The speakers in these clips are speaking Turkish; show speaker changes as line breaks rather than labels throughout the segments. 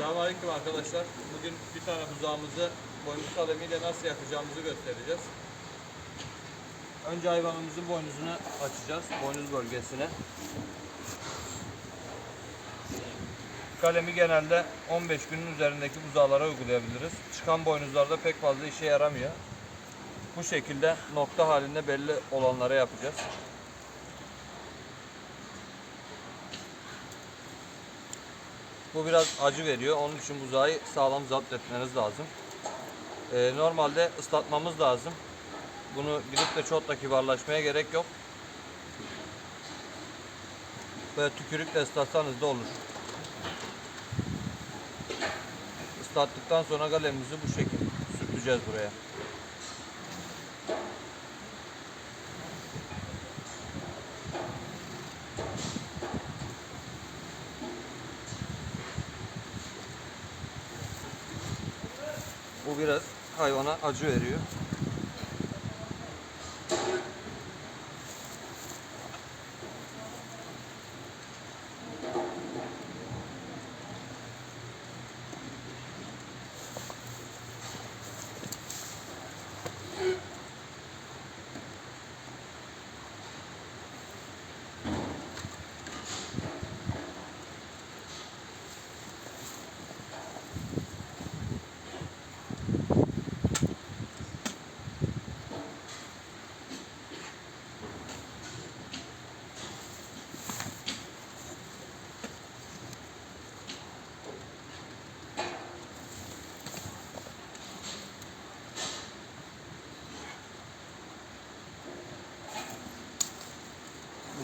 Selamünaleyküm arkadaşlar. Bugün bir tane buzağımızı boynuz kalemiyle nasıl yakacağımızı göstereceğiz. Önce hayvanımızın boynuzunu açacağız. Boynuz bölgesine. Kalemi genelde 15 günün üzerindeki buzağlara uygulayabiliriz. Çıkan boynuzlarda pek fazla işe yaramıyor. Bu şekilde nokta halinde belli olanlara yapacağız. Bu biraz acı veriyor. Onun için buzağı sağlam zapt etmeniz lazım. Ee, normalde ıslatmamız lazım. Bunu gidip de çok kibarlaşmaya gerek yok. Böyle tükürükle ıslatsanız da olur. Islattıktan sonra kalemimizi bu şekilde sürteceğiz buraya. Bu biraz hayvana acı veriyor.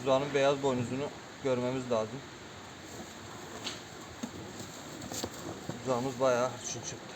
Buzağının beyaz boynuzunu görmemiz lazım. Buzağımız bayağı hırçın çıktı.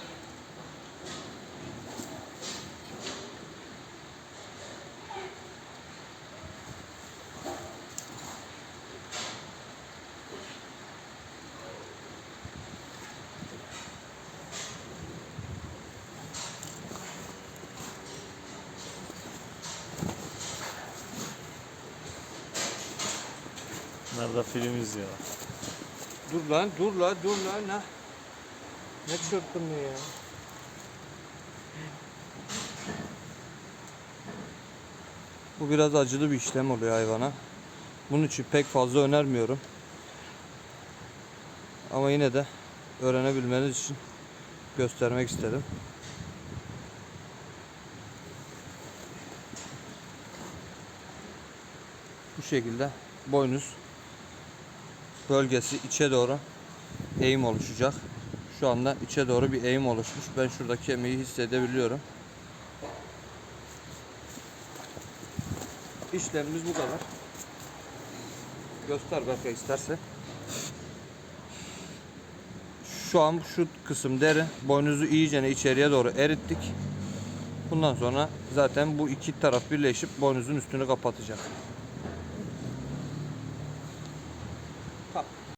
Nerede film izliyor?
Dur lan, dur lan, dur lan. Ne, ne çırpınıyor ya? Bu biraz acılı bir işlem oluyor hayvana. Bunun için pek fazla önermiyorum. Ama yine de öğrenebilmeniz için göstermek istedim. Bu şekilde boynuz bölgesi içe doğru eğim oluşacak. Şu anda içe doğru bir eğim oluşmuş. Ben şuradaki kemiği hissedebiliyorum. İşlemimiz bu kadar. Göster Berkay isterse. Şu an şu kısım deri. Boynuzu iyicene içeriye doğru erittik. Bundan sonra zaten bu iki taraf birleşip boynuzun üstünü kapatacak.